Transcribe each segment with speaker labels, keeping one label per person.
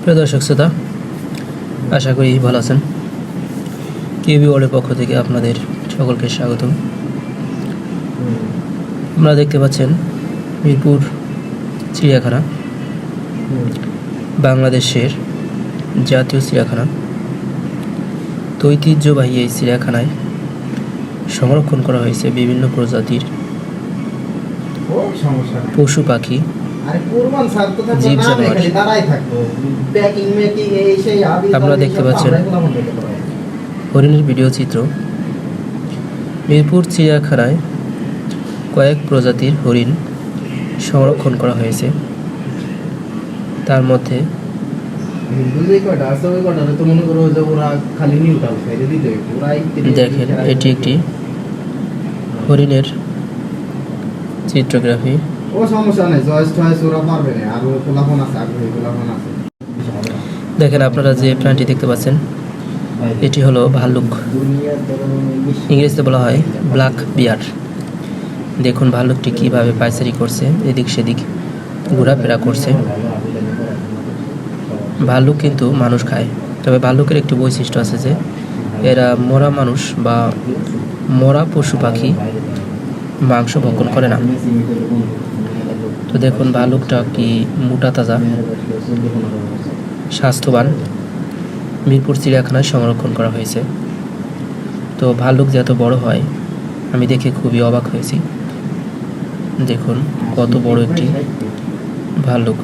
Speaker 1: প্রিয় দর্শক শ্রোতা আশা করি ভালো আছেন। কেবি ওয়ার্ল্ডের পক্ষ থেকে আপনাদের সকলকে স্বাগতম। আপনারা দেখতে পাচ্ছেন মিরপুর চিড়িয়াখানা বাংলাদেশের জাতীয় চিড়িয়াখানা। তো ঐতিহ্যবাহী এই চিড়িয়াখানায় সংরক্ষণ করা হয়েছে বিভিন্ন প্রজাতির। পশু পাখি আপনারা দেখতে পাচ্ছেন। হরিণের ভিডিও চিত্র। মিরপুর চিড়িয়াখানায় কয়েক প্রজাতির হরিণ সংরক্ষণ করা হয়েছে। তার মধ্যে দেখেন এটি একটি হরিণের চিত্রগ্রাফি। দেখেন আপনারা যে প্রাণীটি দেখতে পাচ্ছেন, এটি হলো ভাল্লুক। ইংরেজিতে বলা হয় ব্ল্যাক বিয়ার। দেখুন ভাল্লুকটি কীভাবে পায়চারি করছে, এদিক সেদিক ঘোরাফেরা করছে। ভাল্লুক কিন্তু মানুষ খায়। তবে ভাল্লুকের একটি বৈশিষ্ট্য আছে যে, এরা মরা মানুষ বা মরা পশু পাখি মাংস ভক্ষণ করে না। তো দেখুন ভাল্লুকটা কি মোটা তাজা, স্বাস্থ্যবান, মিরপুর চিড়িয়াখানায় সংরক্ষণ করা হয়েছে। তো ভাল্লুক যে এত বড় হয়, আমি দেখে খুবই অবাক হয়েছি। দেখুন, কত বড় একটি ভাল্লুক।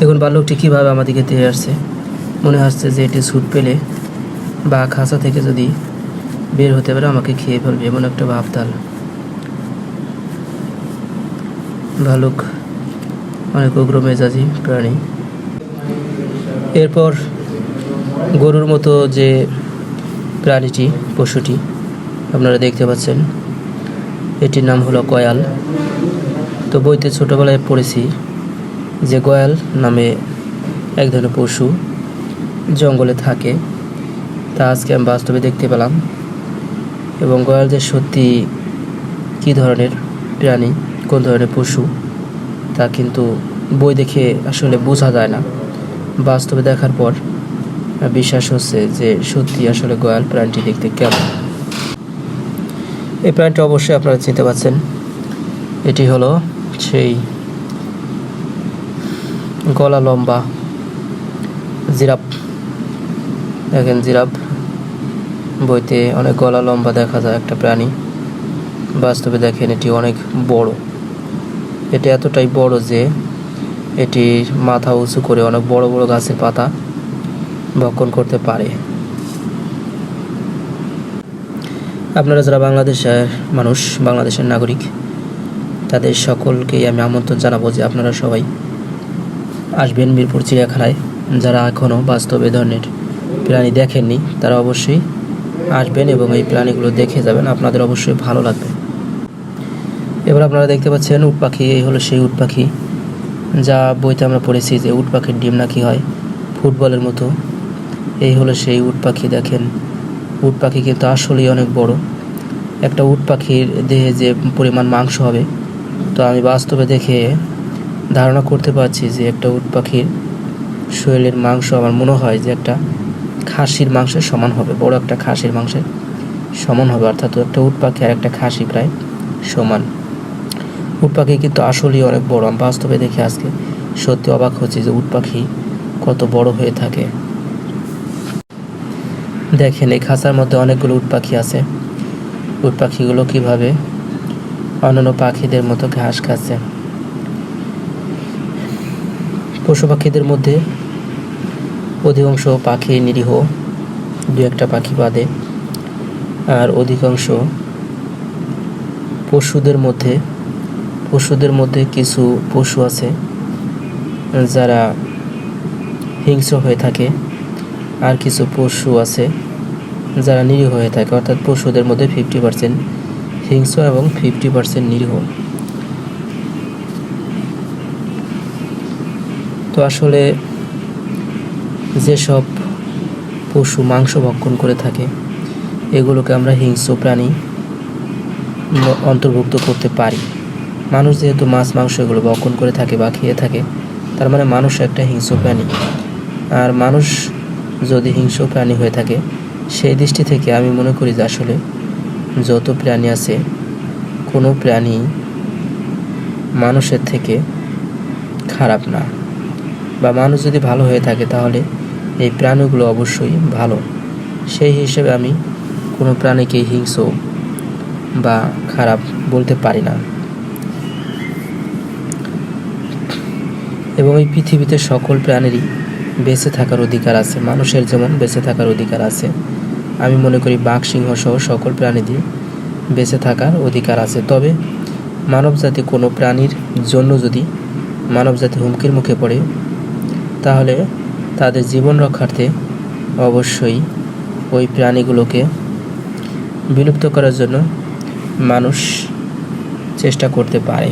Speaker 1: দেখুন, ভাল্লুকটি কীভাবে আমাদেরকে ধেয়ে আসছে। মনে হচ্ছে যে এটি ছুট পেলে বা খাঁচা থেকে যদি বের হতে পারে, আমাকে খেয়ে ফেলবে, এমন একটা ভাবতাল। ভালুক, অনেক উগ্র মেজাজি প্রাণী। এরপর গরুর মতো যে প্রাণীটি, পশুটি, আপনারা দেখতে পাচ্ছেন, এটির নাম হলো কয়াল তো বইতে ছোটোবেলায় পড়েছি যে গয়াল নামে এক ধরনের পশু জঙ্গলে থাকে। তা আজকে আমি বাস্তবে দেখতে পেলাম। এবং গয়াল যে সত্যি কী ধরনের প্রাণী? কোন ধরনের পশু, তা কিন্তু বই দেখে আসলে বোঝা যায় না। বাস্তবে দেখার পর বিশ্বাস হচ্ছে যে সত্যি আসলে গয়াল প্রাণীটি দেখতে কেমন। এই প্রাণীটি অবশ্যই আপনারা চিনতে পারছেন এটি হলো সেই গলা লম্বা জিরাফ। দেখেন জিরাফ। বইতে অনেক গলা লম্বা দেখা যায় একটা প্রাণী। বাস্তবে দেখেন এটি অনেক বড়। এটি এতটাই বড় যে এটির মাথা উঁচু করে অনেক বড় বড় গাছের পাতা ভক্ষণ করতে পারে। আপনারা যারা বাংলাদেশের মানুষ, বাংলাদেশের নাগরিক, তাদের সকলকেই আমি আমন্ত্রণ জানাব যে আপনারা সবাই আসবেন মিরপুর চিড়িয়াখানায়। যারা এখনও বাস্তবে ধরনের প্রাণী দেখেননি, তারা অবশ্যই আসবেন এবং এই প্রাণীগুলো দেখে যাবেন। আপনাদের অবশ্যই ভালো লাগবে। এবার আপনারা দেখতে পাচ্ছেন উট পাখি, এই হলো সেই উট পাখি। যা বইতে আমরা পড়েছি যে উট পাখির ডিম নাকি হয়, ফুটবলের মতো। এই হলো সেই উট পাখি, দেখেন। উট পাখি কিন্তু আসলেই অনেক বড়। একটা উট পাখির দেহে যে পরিমাণ মাংস হবে, তো আমি বাস্তবে দেখে ধারণা করতে পারছি যে একটা উট পাখির শরীরের মাংস, আমার মনে হয় যে একটা খাসির মাংসের সমান হবে, বড় একটা খাসির মাংসের সমান হবে। অর্থাৎ একটা উট পাখি আর একটা খাসি প্রায় সমান। উট পাখি কিন্তু আসলেই অনেক বড়। আমি বাস্তবে দেখে আজকে সত্যি অবাক হচ্ছে যে উট পাখি কত বড় হয়ে থাকে। দেখেন, এই খাঁচার মধ্যে অনেকগুলো উট পাখি আছে। উট পাখিগুলো কীভাবে অন্যান্য পাখিদের মতো ঘাস খাচ্ছে। পশু পাখিদের মধ্যে অধিকাংশ পাখি নিরীহ, দু একটা পাখি বাদে। আর অধিকাংশ পশুদের মধ্যে পশুদের মধ্যে কিছু পশু আছে, যারা হিংস্র হয়ে থাকে, আর কিছু পশু আছে যারা নিরীহ হয়ে থাকে। অর্থাৎ পশুদের মধ্যে ফিফটি পার্সেন্ট হিংস্র এবং ফিফটি পার্সেন্ট নিরীহ। তো আসলে যেসব পশু মাংস ভক্ষণ করে থাকে, এগুলোকে আমরা হিংস্র প্রাণী অন্তর্ভুক্ত করতে পারি। মানুষ যেহেতু মাছ, মাংস এগুলো ভক্ষণ করে থাকে বা খেয়ে থাকে, তার মানে মানুষ একটা হিংস্র প্রাণী। আর মানুষ যদি হিংস্র প্রাণী হয়ে থাকে, সেই দৃষ্টি থেকে আমি মনে করি যে আসলে যত প্রাণী আছে, কোনো প্রাণী মানুষের থেকে খারাপ না। বা মানুষ যদি ভালো হয়ে থাকে, তাহলে এই প্রাণীগুলো অবশ্যই ভালো। সেই হিসেবে আমি কোনো প্রাণীকে হিংস্র বা খারাপ বলতে পারি না। এবং এই পৃথিবীতে সকল প্রাণীরই বেঁচে থাকার অধিকার আছে, মানুষের যেমন বেঁচে থাকার অধিকার আছে। আমি মনে করি বাঘ, সিংহ সহ সকল প্রাণীদের বেঁচে থাকার অধিকার আছে। তবে মানবজাতি কোনো প্রাণীর জন্য যদি মানবজাতি হুমকির মুখে পড়ে, তাহলে তাদের জীবন রক্ষার্থে অবশ্যই ওই প্রাণীগুলোকে বিলুপ্ত করার জন্য মানুষ চেষ্টা করতে পারে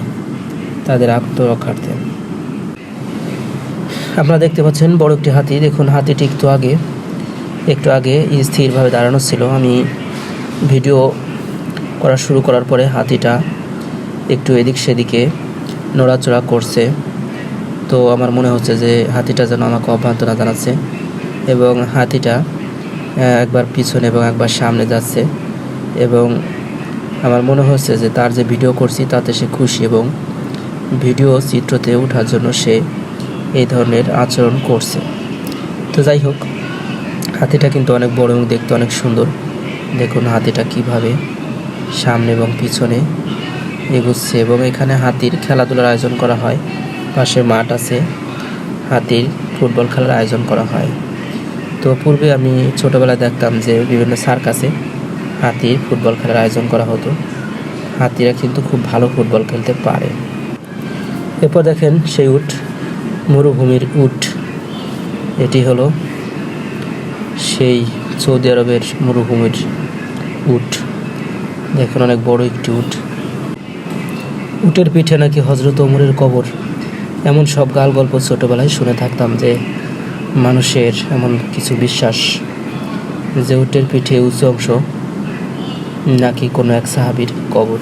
Speaker 1: তাদের আত্মরক্ষার্থে। আপনারা দেখতে পাচ্ছেন বড় একটি হাতি। দেখুন, হাতিটি একটু আগে একটু আগে স্থিরভাবে দাঁড়ানো ছিল। আমি ভিডিও করা শুরু করার পরে হাতিটা একটু এদিক সেদিকে নড়াচড়া করছে। তো আমার মনে হচ্ছে যে হাতিটা যেন আমাকে অভ্যর্থনা জানাচ্ছে এবং হাতিটা একবার পিছনে এবং একবার সামনে যাচ্ছে এবং আমার মনে হচ্ছে যে তার যে ভিডিও করছি তাতে সে খুশি এবং ভিডিও চিত্রতে ওঠার জন্য সে এই ধরনের আচরণ করছে। তো যাই হোক, হাতিটা কিন্তু অনেক বড় এবং দেখতে অনেক সুন্দর। দেখুন হাতিটা কীভাবে সামনে এবং পিছনে এগুচ্ছে এবং এখানে হাতির খেলাধুলার আয়োজন করা হয়। পাশে মাঠ আছে, হাতির ফুটবল খেলার আয়োজন করা হয়। তো পূর্বে আমি ছোটোবেলায় দেখতাম যে বিভিন্ন সার্কাসে হাতির ফুটবল খেলার আয়োজন করা হতো। হাতিরা কিন্তু খুব ভালো ফুটবল খেলতে পারে। এরপর দেখেন সেই উট মরুভূমির উট। এটি হলো সেই সৌদি আরবের মরুভূমির উট। দেখুন, অনেক বড় একটি উট। উটের পিঠে নাকি হজরত ওমরের কবর। এমন সব গাল গল্প ছোটোবেলায় শুনে থাকতাম যে মানুষের এমন কিছু বিশ্বাস যে উটের পিঠে উঁচু অংশ নাকি কোনো এক সাহাবির কবর।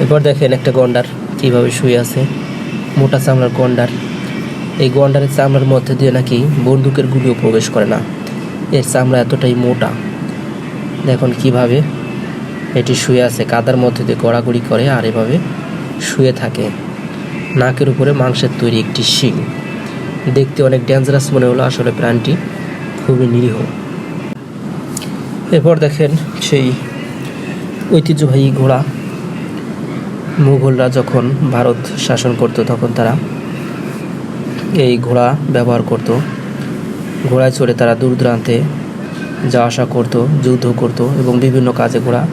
Speaker 1: এরপর দেখেন একটা গন্ডার কীভাবে শুয়ে আছে। মোটা চামড়ার গন্ডার। এই গন্ডারের চামড়ার মধ্যে দিয়ে নাকি বন্দুকের গুলিও প্রবেশ করে না। এর চামড়া এতটাই মোটা। দেখুন কীভাবে এটি শুয়ে আছে। কাদার মধ্যে দিয়ে গড়াগড়ি করে আর এভাবে শুয়ে থাকে। নাকের উপরে মাংসের তৈরি একটি শিং। দেখতে অনেক ডেঞ্জারাস মনে হলো। আসলে প্রাণটি খুবই নিরীহ। এরপর দেখেন সেই ঐতিহ্যবাহী ঘোড়া। মুঘলরা যখন ভারত শাসন করত, তখন তারা এই ঘোড়া ব্যবহার করত। ঘোড়ায় চড়ে তারা দূর দূরান্তে যাওয়া আসা করতো, যুদ্ধ করত এবং বিভিন্ন কাজে ঘোড়া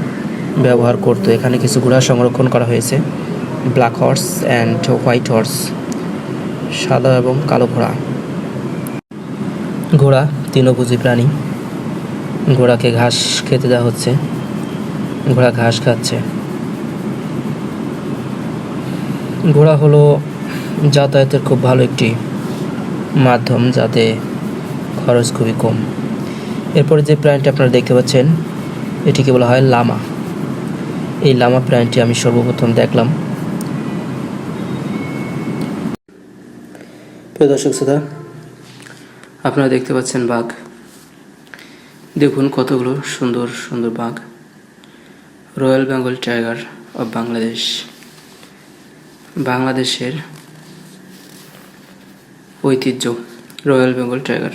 Speaker 1: ব্যবহার করত। এখানে কিছু ঘোড়া সংরক্ষণ করা হয়েছে। Black horse and white horse, সাদা এবং কালো ঘোড়া। ঘোড়া তৃণভোজী প্রাণী। ঘোড়াকে ঘাস খেতে দেওয়া হচ্ছে। ঘোড়া ঘাস খাচ্ছে। ঘোড়া হলো যাতায়াতের খুব ভালো একটি মাধ্যম যাতে খরচ খুবই কম। এরপরে যে প্রাণীটি আপনারা দেখতে পাচ্ছেন, এটিকে বলা হয় লামা। এই লামা প্রাণীটি আমি সর্বপ্রথম দেখলাম। প্রিয় দর্শক শ্রোতা, আপনারা দেখতে পাচ্ছেন বাঘ। দেখুন কতগুলো সুন্দর সুন্দর বাঘ। Royal Bengal tiger of Bangladesh. বাংলাদেশের ঐতিহ্য, রয়্যাল বেঙ্গল টাইগার।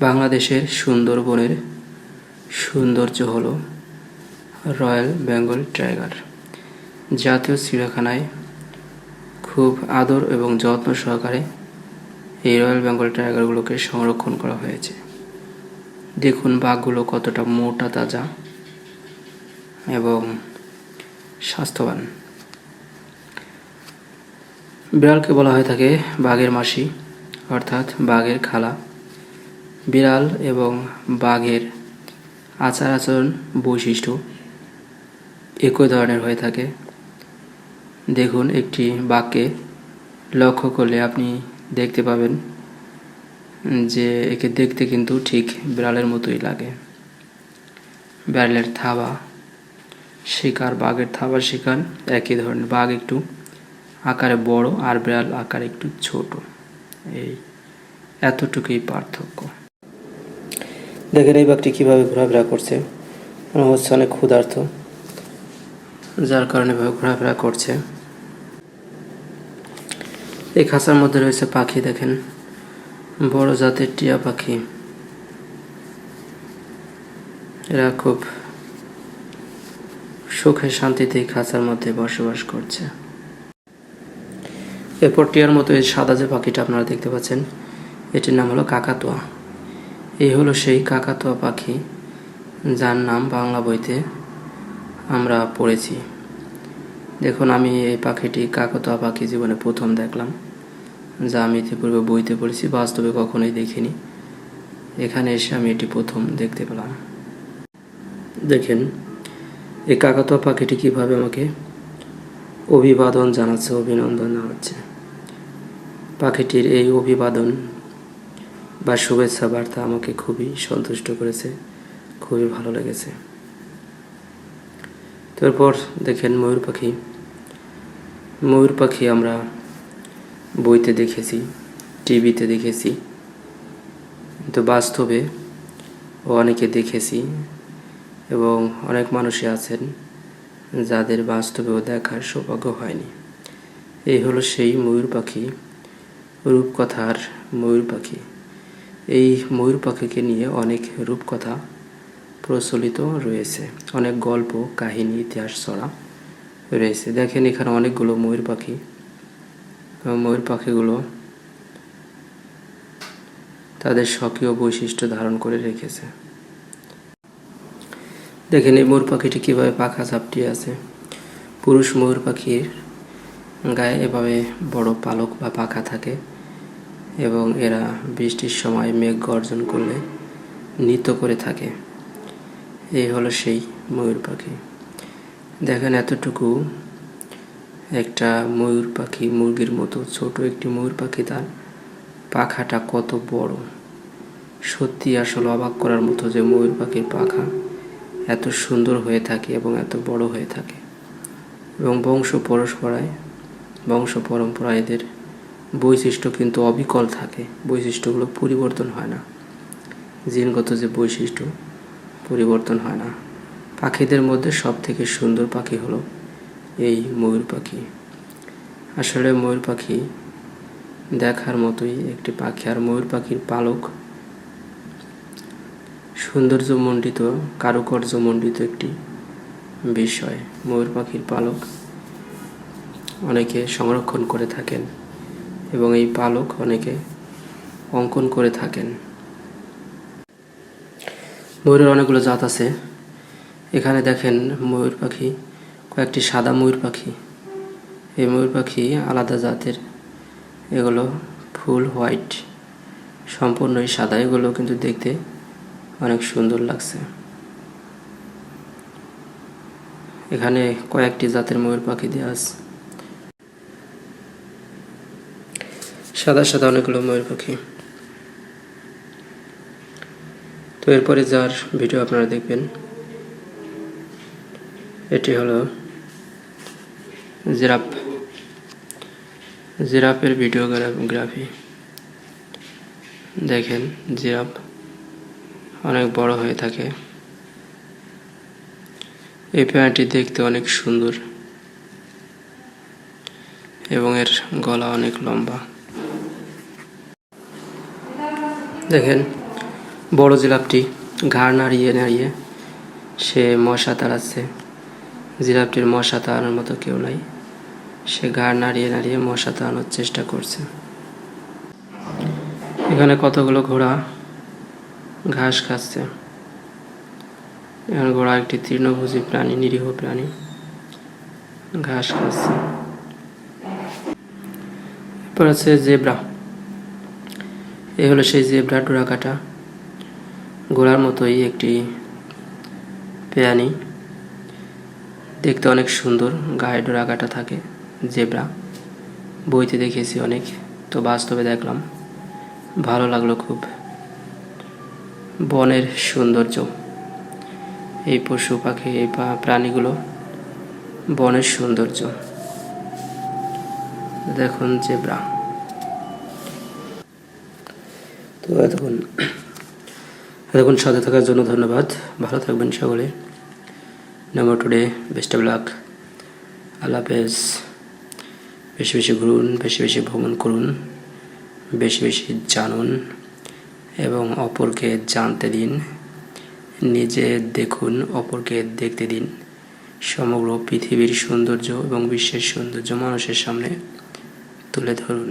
Speaker 1: বাংলাদেশের সুন্দরবনের সৌন্দর্য হল রয়্যাল বেঙ্গল টাইগার। জাতীয় চিড়িয়াখানায় খুব আদর এবং যত্ন সহকারে এই রয়্যাল বেঙ্গল টাইগারগুলোকে সংরক্ষণ করা হয়েছে। দেখুন বাঘগুলো কতটা মোটা, তাজা এবং স্বাস্থ্যবান। বিড়ালকে বলা হয়ে থাকে বাঘের মাসি, অর্থাৎ বাঘের খালা। বিড়াল এবং বাঘের আচার আচরণ বৈশিষ্ট্য একই ধরনের হয়ে থাকে। দেখুন একটি বাঘকে লক্ষ্য করলে আপনি দেখতে পাবেন যে একে দেখতে কিন্তু ঠিক বিড়ালের মতোই লাগে। বিড়ালের থাবা শিকার, বাঘের থাবার শিকার একই ধরনের, বাঘ একটু আকারে বড় আর বিড়াল আকারে একটু ছোট। এই এতটুকুই পার্থক্য। দেখেন এই বাঘটি কীভাবে ঘোরাফেরা করছে। মনে হচ্ছে অনেক ক্ষুধার্ত। যার কারণে এভাবে ঘোরাফেরা করছে। এই খাঁচার মধ্যে রয়েছে পাখি, দেখেন। বড় জাতের টিয়া পাখি। এরা খুব সুখে শান্তিতে খাঁচার মধ্যে বসবাস করছে। এরপর টিয়ার মতো এই সাদা যে পাখিটা আপনারা দেখতে পাচ্ছেন, এটির নাম হলো কাকাতোয়া। এই হলো সেই কাকাতোয়া পাখি যার নাম বাংলা বইতে আমরা পড়েছি। দেখুন, আমি এই পাখিটি কাকাতোয়া পাখি জীবনে প্রথম দেখলাম, যা আমি ইতিপূর্বে বইতে পড়েছি, বাস্তবে কখনোই দেখিনি। এখানে এসে আমি এটি প্রথম দেখতে পেলাম। দেখেন, এই কাকাতোয়া পাখিটি কীভাবে আমাকে অভিবাদন জানাচ্ছে, অভিনন্দন জানাচ্ছে। পাখিটির এই অভিবাদন বা শুভেচ্ছা বার্তা আমাকে খুবই সন্তুষ্ট করেছে, খুবই ভালো লেগেছে। তারপর দেখেন ময়ূর পাখি। ময়ূর পাখি আমরা বইতে দেখেছি, টিভিতে দেখেছি, কিন্তু বাস্তবে অনেকে দেখেছি এবং অনেক মানুষই আছেন যাদের বাস্তবেও দেখার সৌভাগ্য হয়নি। এই হলো সেই ময়ূর পাখি রূপকথার ময়ূর পাখি। এই ময়ূর পাখিকে নিয়ে অনেক রূপকথা প্রচলিত রয়েছে। অনেক গল্প, কাহিনী, ইতিহাস ছড়া রয়েছে। দেখেন এখানে অনেকগুলো ময়ূর পাখি। ময়ূর পাখিগুলো তাদের স্বকীয় বৈশিষ্ট্য ধারণ করে রেখেছে। দেখেন এই ময়ূর পাখিটি কীভাবে পাখা ঝাপটিয়ে আছে। পুরুষ ময়ূর পাখির গায়ে এভাবে বড় পালক বা পাখা থাকে। এবং এরা বৃষ্টির সময় মেঘ গর্জন করলে নৃত্য করে থাকে। এই হলো সেই ময়ূর পাখি। দেখেন এতটুকু একটা ময়ূর পাখি, মুরগির মতো। ছোট একটি ময়ূর পাখি, তার পাখাটা কত বড়। সত্যি আসলে অবাক করার মতো যে ময়ূর পাখির পাখা এত সুন্দর হয়ে থাকে এবং এত বড় হয়ে থাকে। এবং বংশ পরস্পরায়, বংশ পরম্পরা এদের বৈশিষ্ট্য কিন্তু অবিকল থাকে। বৈশিষ্ট্যগুলো পরিবর্তন হয় না। জিনগত যে বৈশিষ্ট্য, পরিবর্তন হয় না। পাখিদের মধ্যে সব থেকে সুন্দর পাখি হলো এই ময়ূর পাখি। আসলে ময়ূর পাখি দেখার মতোই একটি পাখি। আর ময়ূর পাখির পালক সৌন্দর্যমণ্ডিত, কারুকার্যমণ্ডিত একটি বিষয়। ময়ূর পাখির পালক অনেকে সংরক্ষণ করে থাকেন। এবং এই পালক অনেকে অঙ্কন করে থাকেন। ময়ূরের অনেকগুলো জাত আছে। এখানে দেখেন ময়ূর পাখি, কয়েকটি সাদা ময়ূর পাখি। এই ময়ূর পাখি আলাদা জাতের। এগুলো ফুল, হোয়াইট, সম্পূর্ণই সাদা। এগুলো কিন্তু দেখতে অনেক সুন্দর লাগছে। এখানে কয়েকটি জাতের ময়ূর পাখি দেওয়া আছে। সাদা সাদা অনেকগুলো ময়ূর পাখি। তো এরপরে যার ভিডিও আপনারা দেখবেন, এটি হলো জিরাফ। জিরাফের ভিডিওগ্রাফি। দেখেন, জিরাফ অনেক বড় হয়ে থাকে। এই প্যান্টটি দেখতে অনেক সুন্দর এবং এর গলা অনেক লম্বা। দেখেন, বড় জিরাফটি ঘাড় নাড়িয়ে নাড়িয়ে সে মশা তাড়াচ্ছে। জিরাফটির মশা তাড়ানোর মতো কেউ নাই। সে ঘাড় নাড়িয়ে নাড়িয়ে মশা তাড়ানোর চেষ্টা করছে। এখানে কতগুলো ঘোড়া ঘাস খাচ্ছে। এখানে ঘোড়া একটি তৃণভোজী প্রাণী, নিরীহ প্রাণী ঘাস খাচ্ছে। এরপর আছে জেব্রা। এ হলো সেই জেব্রা ডোরা কাটা। ঘোড়ার মতোই একটি প্রাণী দেখতে অনেক সুন্দর, গায়ে ডোরা কাটা থাকে জেব্রা। বইতে দেখেছি অনেক, তো বাস্তবে দেখলাম, ভালো লাগল খুব। বনের সৌন্দর্য, এই পশু পাখি, এই প্রাণীগুলো, বনের সৌন্দর্য। দেখুন জেব্রা। তো এতক্ষণ এতক্ষণ সাথে থাকার জন্য ধন্যবাদ। ভালো থাকবেন সকলে। Number today best of luck আল্লাহ হাফেজ। বেশি বেশি ঘুরুন, বেশি বেশি ভ্রমণ করুন, বেশি বেশি জানুন এবং অপরকে জানতে দিন, নিজে দেখুন, অপরকে দেখতে দিন। সমগ্র পৃথিবীর সৌন্দর্য এবং বিশ্বের সৌন্দর্য মানুষের সামনে তুলে ধরুন।